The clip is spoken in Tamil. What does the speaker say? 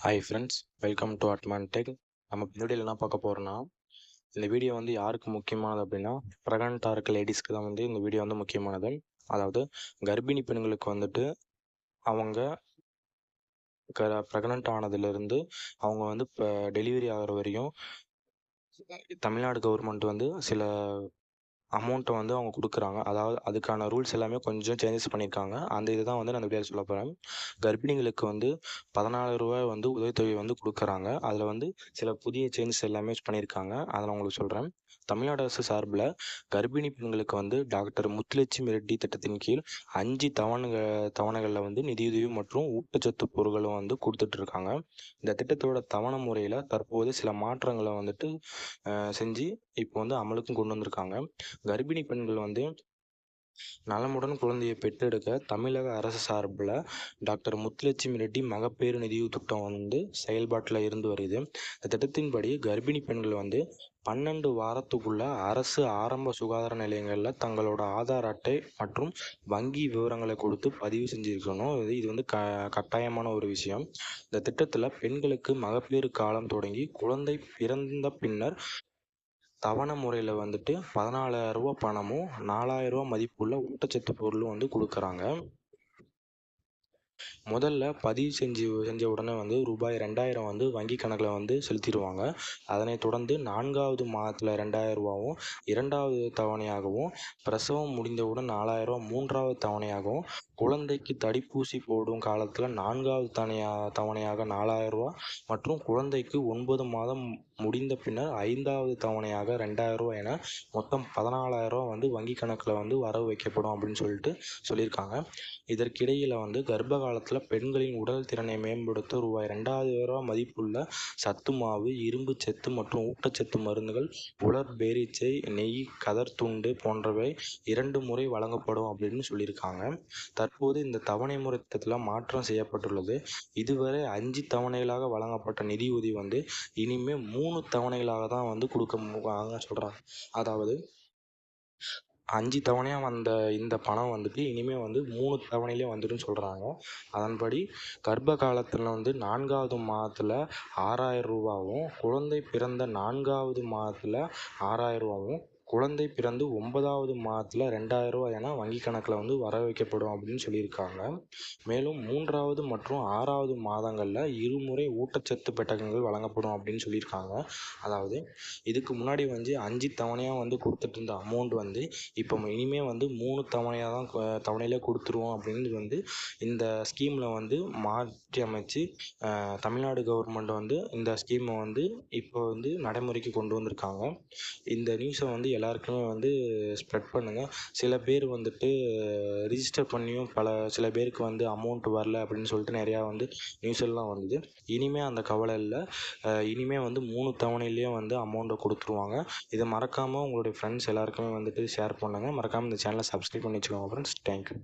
ஹாய் ஃப்ரெண்ட்ஸ் வெல்கம் டு அட்மான் டெக் நம்ம வீடியோவில் என்ன பார்க்க போகிறோன்னா இந்த வீடியோ வந்து யாருக்கு முக்கியமானது அப்படின்னா ப்ரெக்னெண்ட்டாக இருக்க லேடிஸ்க்கு தான் வந்து இந்த வீடியோ வந்து முக்கியமானது. அதாவது கர்ப்பிணி பெண்களுக்கு வந்துட்டு அவங்க க ப்ரெக்னென்ட் ஆனதுலேருந்து அவங்க வந்து இப்போ டெலிவரி ஆகிற வரையும் தமிழ்நாடு கவர்மெண்ட் வந்து சில அமௌண்ட்டை வந்து அவங்க கொடுக்குறாங்க. அதாவது அதுக்கான ரூல்ஸ் எல்லாமே கொஞ்சம் சேஞ்சஸ் பண்ணியிருக்காங்க அந்த இது தான் வந்து நான் இந்த சொல்ல போகிறேன் கர்ப்பிணிகளுக்கு வந்து பதினாலு ரூபாய் வந்து உதவித்தொகை வந்து கொடுக்குறாங்க. அதில் வந்து சில புதிய சேஞ்சஸ் எல்லாமே பண்ணியிருக்காங்க அதை நான் உங்களுக்கு சொல்கிறேன் தமிழ்நாடு அரசு சார்பில் கர்ப்பிணி பெண்களுக்கு வந்து டாக்டர் முத்துலட்சுமி ரெட்டி திட்டத்தின் கீழ் அஞ்சு தவணைகள் தவணைகளில் வந்து நிதியுதவி மற்றும் ஊட்டச்சத்து பொருட்களும் வந்து கொடுத்துட்ருக்காங்க. இந்த திட்டத்தோட தவணை முறையில் தற்போது சில மாற்றங்களை வந்துட்டு செஞ்சு இப்போ வந்து அமலுக்கும் கொண்டு வந்திருக்காங்க. கர்ப்பிணி பெண்கள் வந்து நலமுடன் குழந்தையை பெற்றெடுக்க தமிழக அரசு சார்பில் டாக்டர் முத்துலட்சுமி ரெட்டி மகப்பேறு நிதிவு திட்டம் வந்து செயல்பாட்டில் இருந்து வருது. இந்த திட்டத்தின்படி கர்ப்பிணி பெண்கள் வந்து பன்னெண்டு வாரத்துக்குள்ள அரசு ஆரம்ப சுகாதார நிலையங்களில் தங்களோட ஆதார் அட்டை மற்றும் வங்கி விவரங்களை கொடுத்து பதிவு செஞ்சுருக்கணும். இது இது வந்து க கட்டாயமான ஒரு விஷயம். இந்த திட்டத்தில் பெண்களுக்கு மகப்பேறு காலம் தொடங்கி குழந்தை பிறந்த பின்னர் தவணை முறையில் வந்துட்டு பதினாலாயிரரூபா பணமும் நாலாயிரரூபா மதிப்புள்ள ஊட்டச்சத்து பொருளும் வந்து கொடுக்குறாங்க. முதல்ல பதிவு செஞ்சு செஞ்ச உடனே வந்து ரூபாய் ரெண்டாயிரம் வந்து வங்கி கணக்கில் வந்து செலுத்திடுவாங்க. அதனை தொடர்ந்து நான்காவது மாதத்தில் ரெண்டாயிரரூபாவும் இரண்டாவது தவணையாகவும் பிரசவம் முடிந்தவுடன் நாலாயிரரூபா மூன்றாவது தவணையாகவும் குழந்தைக்கு தடுப்பூசி போடும் காலத்தில் நான்காவது தனியா தவணையாக நாலாயிரரூபா மற்றும் குழந்தைக்கு ஒன்பது மாதம் முடிந்த பின்னர் ஐந்தாவது தவணையாக ரெண்டாயிரரூவா என மொத்தம் பதினாலாயிரரூவா வந்து வங்கி கணக்கில் வந்து வரவு வைக்கப்படும் அப்படின்னு சொல்லிட்டு சொல்லியிருக்காங்க. இதற்கிடையில் வந்து கர்ப்ப காலத்தில் பெண்களின் உடல் திறனை மேம்படுத்த ரூபாய் ரெண்டாயிரம் மதிப்புள்ள சத்து மாவு இரும்பு சத்து மற்றும் ஊட்டச்சத்து மருந்துகள் உலர் பேரீச்சை நெய் கதர் துண்டு போன்றவை இரண்டு முறை வழங்கப்படும் அப்படின்னு சொல்லியிருக்காங்க. தற்போது இந்த தவணை முறை திட்டத்தில் மாற்றம் செய்யப்பட்டுள்ளது. இதுவரை அஞ்சு தவணைகளாக வழங்கப்பட்ட நிதி உதவி வந்து இனிமேல் மூணு தவணைகளாக தான் வந்து கொடுக்க சொல்கிறாங்க அதாவது அஞ்சு தவணையாக வந்த இந்த பணம் வந்துட்டு இனிமேல் வந்து மூணு தவணையிலே வந்துடும் சொல்கிறாங்க அதன்படி கர்ப்ப காலத்தில் வந்து நான்காவது மாதத்தில் ஆறாயிரம் ரூபாவும் குழந்தை பிறந்த நான்காவது மாதத்தில் ஆறாயிரம் ரூபாவும் குழந்தை பிறந்து ஒன்பதாவது மாதத்தில் ரெண்டாயிரரூவா என வங்கி கணக்கில் வந்து வர வைக்கப்படும் அப்படின்னு சொல்லியிருக்காங்க. மேலும் மூன்றாவது மற்றும் ஆறாவது மாதங்களில் இருமுறை ஊட்டச்சத்து பெட்டகங்கள் வழங்கப்படும் அப்படின்னு சொல்லியிருக்காங்க. அதாவது இதுக்கு முன்னாடி வந்து அஞ்சு தவணையாக வந்து கொடுத்துட்டு இருந்த அமௌண்ட் வந்து இப்போ இனிமேல் வந்து மூணு தவணையாக தான் தவணையிலே கொடுத்துருவோம் அப்படின்னு வந்து இந்த ஸ்கீமில் வந்து மாற்றி அமைச்சு தமிழ்நாடு கவர்மெண்ட் வந்து இந்த ஸ்கீமை வந்து இப்போ வந்து நடைமுறைக்கு கொண்டு வந்திருக்காங்க. இந்த நியூஸை வந்து எல்லாருக்குமே வந்து ஸ்ப்ரெட் பண்ணுங்கள் சில பேர் வந்துட்டு ரிஜிஸ்டர் பண்ணியும் பல சில பேருக்கு வந்து அமௌண்ட் வரல அப்படின்னு சொல்லிட்டு நிறையா வந்து நியூஸ் எல்லாம் வந்தது இனிமேல் அந்த கவலை இல்லை. இனிமேல் வந்து மூணு தவணையிலேயே வந்து அமௌண்ட்டை கொடுத்துருவாங்க. இதை மறக்காமல் உங்களுடைய ஃப்ரெண்ட்ஸ் எல்லாருக்குமே வந்துட்டு ஷேர் பண்ணுங்கள் மறக்காமல் இந்த சேனலை சப்ஸ்கிரைப் பண்ணி வச்சுக்கோங்க ஃப்ரெண்ட்ஸ் தேங்க்யூ